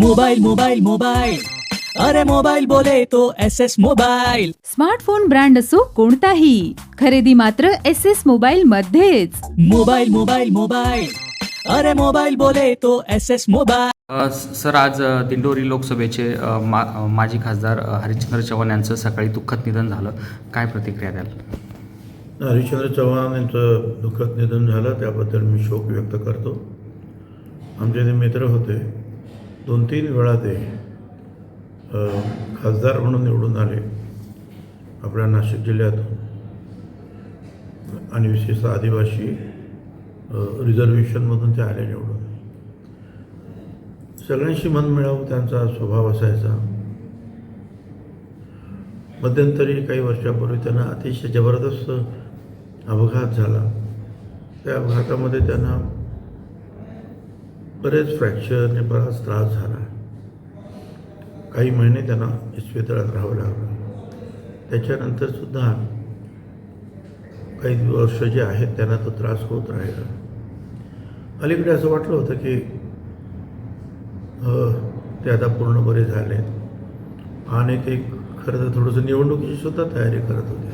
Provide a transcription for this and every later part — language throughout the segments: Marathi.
मोबाइल मोबाइल मोबाइल अरे मोबाइल बोले तो S S mobile smartphone brand असो कोणताही खरेदी मात्र एस एस मोबाईल मध्येच. मोबाइल मोबाइल मोबाइल अरे मोबाइल बोले तो एस एस मोबाइल अ, स- सर आज अ, दिंडोरी लोकसभेचे अ, मा अ, माजी खासदार अ, हरिश्चंद्र चव्हाण यांचं सकाळी दुःखद निधन झालं. काय प्रतिक्रिया द्याल? हरिश्चंद्र चव्हाण यांचं दुःखद निधन झालं त्याबद्दल मी शोक व्यक्त करतो. आमचे ते मित्र होते दोन तीन वेळा ते खासदार म्हणून निवडून आले आपल्या नाशिक जिल्ह्यातून. आणि विशेषतः आदिवासी रिझर्वेशनमधून ते आले निवडून. सगळ्यांशी मन मिळावं त्यांचा स्वभाव असायचा. मध्यंतरी काही वर्षापूर्वी त्यांना अतिशय जबरदस्त अपघात झाला. त्या अपघातामध्ये त्यांना बरेच फ्रॅक्चरने बराच त्रास झाला. काही महिने त्यांना इस्पितळात राहावं लागलं. त्याच्यानंतर सुद्धा काही वर्ष जे आहेत त्यांना तो त्रास होत राहिला. अलीकडे असं वाटलं होतं की ते आता पूर्ण बरे झाले आणि ते खरं तर थोडंसं निवडणुकीची सुद्धा तयारी करत होते.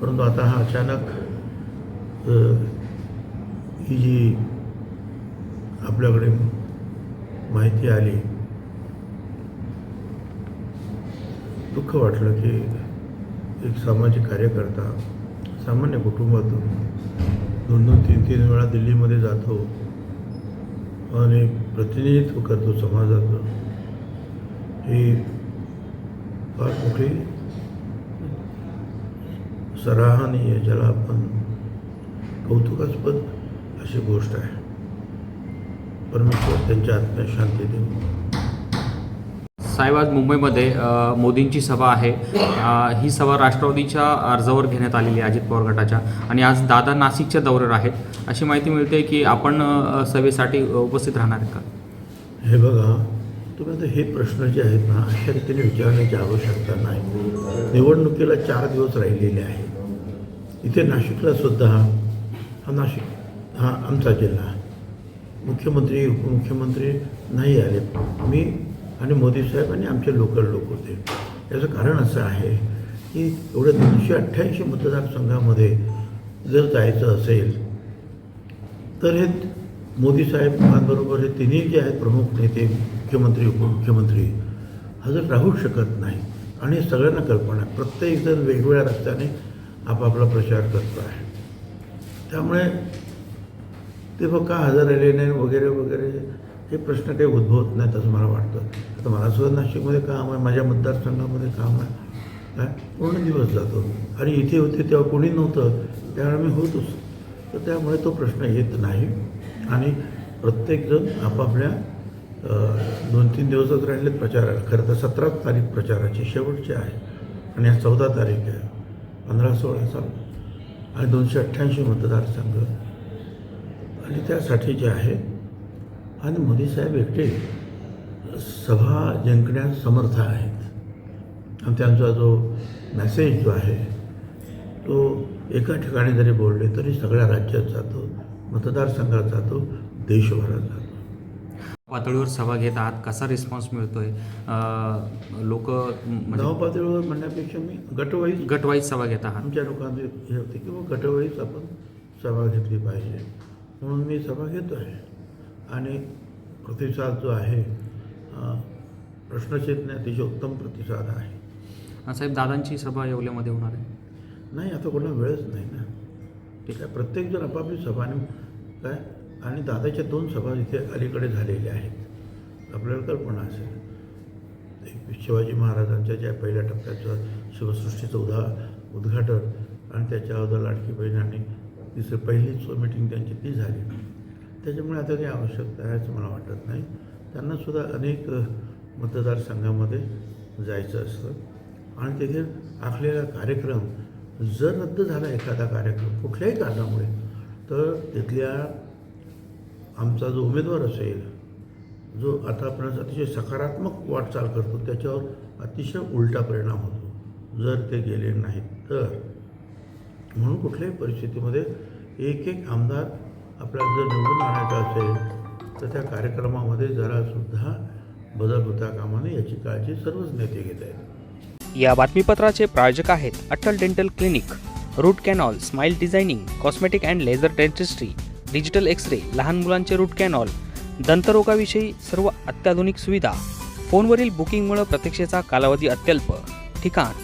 परंतु आता हा अचानक ही जी आपल्याकडे माहिती आली. दुःख वाटलं की एक सामाजिक कार्यकर्ता सामान्य कुटुंबातून दोन दोन तीन तीन वेळा दिल्लीमध्ये जातो आणि प्रतिनिधित्व करतो समाजाचं. ही फार मोठी सराहनीय ज्याला आपण कौतुकास्पद अशी गोष्ट आहे. परमेश्वर त्यांच्या आत्म्यात शांती देऊ साहेब आज मुंबईमध्ये मोदींची सभा आहे. ही सभा राष्ट्रवादीच्या अर्जावर घेण्यात आलेली आहे अजित पवार गटाच्या. आणि आज दादा नाशिकच्या दौऱ्यावर आहेत. अशी माहिती मिळते की आपण सभेसाठी उपस्थित राहणार आहेत का? हे बघा तुम्ही आता हे प्रश्न जे आहेत ना अशा रीतीने विचारण्याची आवश्यकता नाही. निवडणुकीला चार दिवस राहिलेले आहेत. इथे नाशिकला सुद्धा हा नाशिक हा आमचा जिल्हा मुख्यमंत्री उपमुख्यमंत्री नाही आले. मी आणि मोदी साहेब आणि आमचे लोकल लोक होते. याचं कारण असं आहे की एवढ्या दोनशे अठ्ठ्याऐंशी मतदारसंघामध्ये जर जायचं असेल तर हे मोदी साहेबांबरोबर हे तिन्ही जे आहेत प्रमुख नेते मुख्यमंत्री उपमुख्यमंत्री हजर राहू शकत नाही आणि सगळ्यांना कल्पना आहे प्रत्येकजण वेगवेगळ्या रस्त्याने आपापला प्रचार करतो आहे. त्यामुळे ते मग का हजर आले नाही वगैरे वगैरे हे प्रश्न काही उद्भवत नाहीत असं मला वाटतं. आता मला सुद्धा नाशिकमध्ये काम आहे माझ्या मतदारसंघामध्ये काम आहे. काय पूर्ण दिवस जातो. आणि इथे होते तेव्हा कोणी नव्हतं त्यावेळेला मी होतोच. तर त्यामुळे तो प्रश्न येत नाही. आणि प्रत्येकजण आपापल्या दोन तीन दिवसच राहिलेत प्रचाराला. खरं तर सतरा तारीख प्रचाराची शेवटची आहे. आणि आज चौदा तारीख आहे. पंधरा सोळा साल आणि दोनशे अठ्ठ्याऐंशी मतदारसंघ. आणि त्यासाठी जे आहे आणि मोदी साहेब एकटे सभा जिंकण्यास समर्थ आहेत. आणि त्यांचा जो मॅसेज जो आहे तो एका ठिकाणी जरी बोलले तरी सगळ्या राज्यात जातो मतदारसंघात जातो देशभरात जातो. पातळीवर सभा घेत आहात कसा रिस्पॉन्स मिळतोय? लोक गाव पातळीवर म्हणण्यापेक्षा मी गटवाईज गटवाईज सभा घेत आहात. आमच्या लोकांचे हे होते की मग गटवाईज आपण सभा घेतली पाहिजे. म्हणून मी सभा घेतो आहे. आणि प्रतिसाद जो आहे प्रश्नचिन्ह अतिशय उत्तम प्रतिसाद आहे. साहेब दादांची सभा येवल्यामध्ये होणार आहे? नाही आता कोणाला वेळच नाही ना. ठीक आहे. प्रत्येकजण आपापली सभा आणि काय? आणि दादाच्या दोन सभा इथे अलीकडे झालेल्या आहेत. आपल्याला कल्पना असेल. एक शिवाजी महाराजांच्या ज्या पहिल्या टप्प्याचं शिवसृष्टीचं उदा उद्घाटन आणि त्याच्या अगोदर लाडकी बहीण आणि तिसरी पहिलीच मीटिंग त्यांची ती झाली. त्याच्यामुळे आता काही आवश्यकता आहे असं मला वाटत नाही. त्यांनासुद्धा अनेक मतदारसंघामध्ये जायचं असतं. आणि तिथे आखलेला कार्यक्रम जर रद्द झाला एखादा कार्यक्रम कुठल्याही कारणामुळे तर तिथल्या आमचा जो उमेदवार असेल जो आता आपण अतिशय सकारात्मक वाटचाल करतो त्याच्यावर अतिशय उलटा परिणाम होतो. जर ते गेले नाहीत तर. म्हणून कुठल्याही परिस्थितीमध्ये एक एक आमदार आपल्याला जर निवडून आणायचा असेल तर त्या कार्यक्रमामध्ये जरासुद्धा बदल होता कामा नये याची काळजी सर्वच नेते घेत आहेत. या बातमीपत्राचे प्रायोजक आहेत Atal dental clinic root canal smile designing cosmetic and laser dentistry digital X ray लहान मुलांचे रूट कॅनॉल दंतरोगाविषयी सर्व अत्याधुनिक सुविधा फोनवरील बुकिंगमुळे प्रतीक्षेचा कालावधी अत्यल्प ठिकाण